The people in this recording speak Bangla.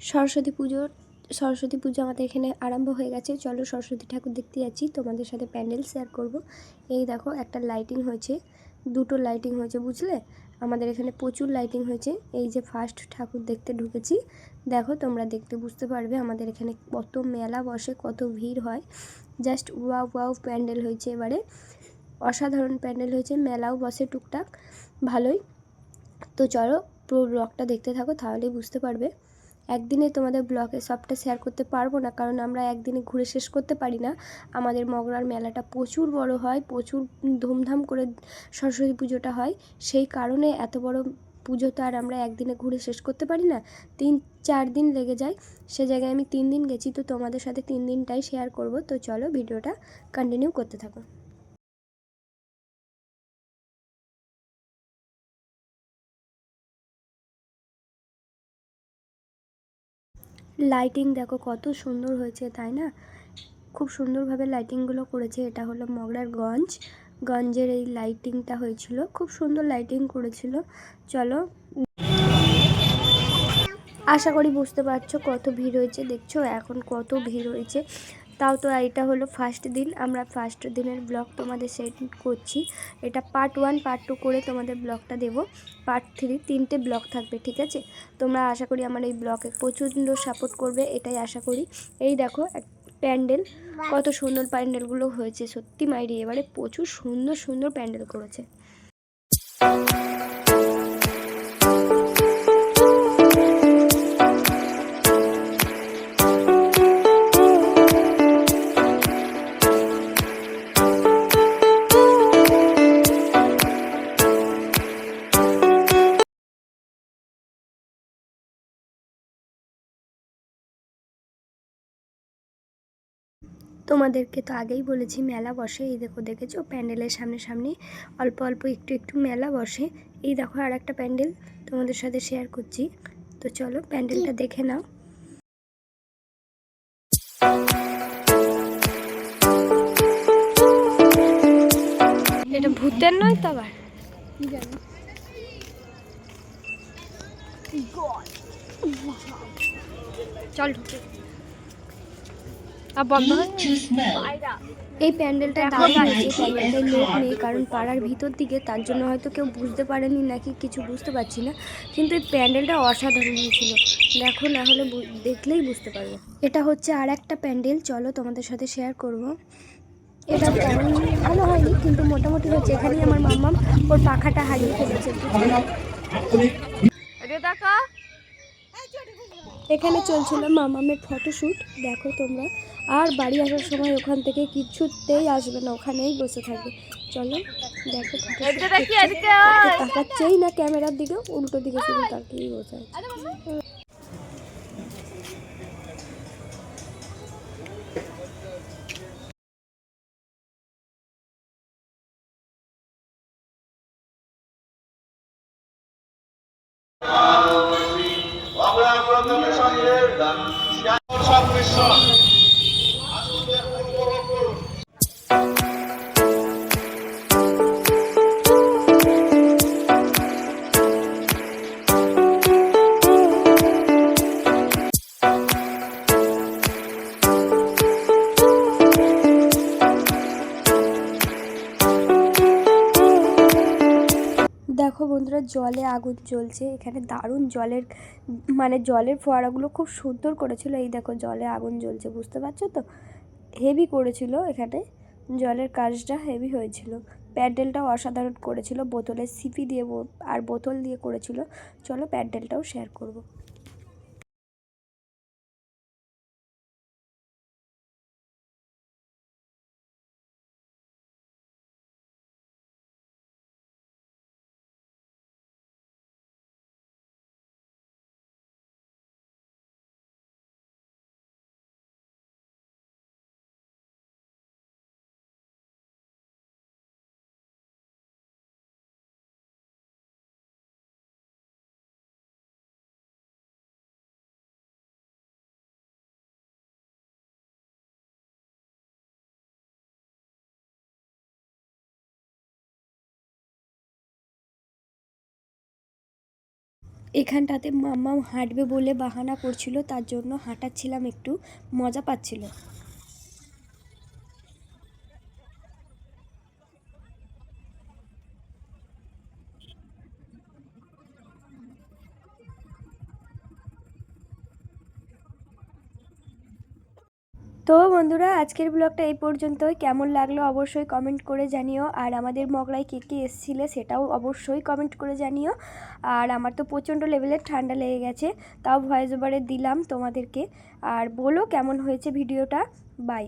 সরস্বতী পুজোর, সরস্বতী পুজো আমাদের এখানে আরম্ভ হয়ে গেছে। চলো সরস্বতী ঠাকুর দেখতে যাচ্ছি। তোমাদের সাথে প্যান্ডেল শেয়ার করব। এই দেখো, একটা লাইটিং হয়েছে। দুটো লাইটিং হয়েছে, বুঝলে? আমাদের এখানে প্রচুর লাইটিং হয়েছে। এই যে ফার্স্ট ঠাকুর দেখতে ঢুকেছি। দেখো, তোমরা দেখতে বুঝতে পারবে আমাদের এখানে কত মেলা বসে, কত ভিড় হয়। জাস্ট ওয়াও ওয়াও প্যান্ডেল হয়েছে এবারে। অসাধারণ প্যান্ডেল হয়েছে, মেলাও বসে টুকটাক। ভালোই। তো চলো পুরো ব্লগটা দেখতে থাকো, তাহলেই বুঝতে পারবে। একদিনে তোমাদের ব্লগে সবটা শেয়ার করতে পারব না, কারণ আমরা একদিনে ঘুরে শেষ করতে পারি না। আমাদের মগরার মেলাটা প্রচুর বড় হয়, প্রচুর ধুমধাম করে সরস্বতী পুজোটা হয়। সেই কারণে এত বড় পুজো তো আর আমরা একদিনে ঘুরে শেষ করতে পারি না। তিন, চার দিন লেগে যায়। সে জায়গায় আমি তিন দিন গেছি, তো তোমাদের সাথে তিন দিনটাই শেয়ার করব। তো চলো ভিডিওটা কন্টিনিউ করতে থাকো। লাইটিং দেখো কত সুন্দর হয়েছে, তাই না? খুব সুন্দরভাবে লাইটিংগুলো করেছে। এটা হলো মগরার গঞ্জ। গঞ্জের এই লাইটিংটা হয়েছিল। খুব সুন্দর লাইটিং করেছিল। চলো। আশা করি বুঝতে পারছ কত ভিড় হয়েছে। দেখছ এখন কত ভিড় হয়েছে। তাও তো এটা হলো ফার্স্ট দিন। আমরা ফার্স্ট দিনের ব্লগ তোমাদের সেট করছি। এটা পার্ট ওয়ান পার্ট টু করে তোমাদের ব্লগটা দেব। পার্ট থ্রি তিনটে ব্লগ থাকবে, ঠিক আছে? তোমরা আশা করি আমার এই ব্লগে প্রচণ্ড সাপোর্ট করবে, এটাই আশা করি। এই দেখো প্যান্ডেল, কত সুন্দর প্যান্ডেলগুলো হয়েছে। সত্যি মাইরি, এবারে প্রচুর সুন্দর সুন্দর প্যান্ডেল করেছে। তোমাদেরকে তো আগেই বলেছি মেলা বসে। এই দেখো দেখেছ? প্যান্ডেলের সামনে সামনে অল্প অল্প একটু একটু মেলা বসে। এই দেখো আর একটা প্যান্ডেল তোমাদের সাথে শেয়ার করছি। তো চলো প্যান্ডেলটা দেখে নাও। এটা ভূতের নয় তো আবার? চল ঢুকে। বন্ধ এই প্যান্ডেলটা দাঁড়িয়ে আছে প্যান্ডেলটায় লোক নেই কারণ পাড়ার ভিতর দিকে তার জন্য হয়তো কেউ বুঝতে পারেনি নাকি কিছু বুঝতে পারছি না। কিন্তু এই প্যান্ডেলটা অসাধারণ হয়েছিল। দেখো না হলে দেখলেই বুঝতে পারবে। এটা হচ্ছে আর একটা প্যান্ডেল চলো তোমাদের সাথে শেয়ার করব। এটা তেমন ভালো হয়নি কিন্তু মোটামুটি হচ্ছে। এখানেই আমার মাম্মাম ওর পাখাটা হারিয়ে ফেলেছে। এখানে চলছিল মামামের ফটোশ্যুট দেখো তোমরা। আর বাড়ি আসার সময় ওখান থেকে কিছুতেই আসবে না ওখানেই বসে থাকবে। চলো দেখো তাকাচ্ছেই না ক্যামেরার দিকে উল্টো দিকে শুধু তাকিয়েই বসে আছে। আমরা প্রথমে সঙ্গে সংমিশ্রণ আসুনদের বন্ধুরা জলে আগুন জ্বলছে। এখানে দারুণ জলের মানে জলের ফোয়ারাগুলো খুব সুন্দর করেছিল। এই দেখো জলে আগুন জ্বলছে, বুঝতে পারছ তো? হেভি করেছিল এখানে। জলের কাজটা হেভি হয়েছিল। প্যান্ডেলটাও অসাধারণ করেছিল। বোতলে সিপি দিয়ে আর বোতল দিয়ে করেছিল। চলো প্যান্ডেলটাও শেয়ার করব। এখানটাতে মাম্মাম হাঁটবে বলে বাহানা করছিল তার জন্য হাঁটাচ্ছিলাম একটু মজা পাচ্ছিল। তো বন্ধুরা, আজকের ব্লগটা এই পর্যন্তই। কেমন লাগল অবশ্যই কমেন্ট করে জানিও। আর আমাদের মগরায় কে কে এসেছিলে সেটাও অবশ্যই কমেন্ট করে জানিও। আর আমার তো প্রচণ্ড লেভেলের ঠান্ডা লেগে গেছে, তাও ভয়েস ওভারে দিলাম তোমাদেরকে। আর বলো কেমন হয়েছে ভিডিওটা বাই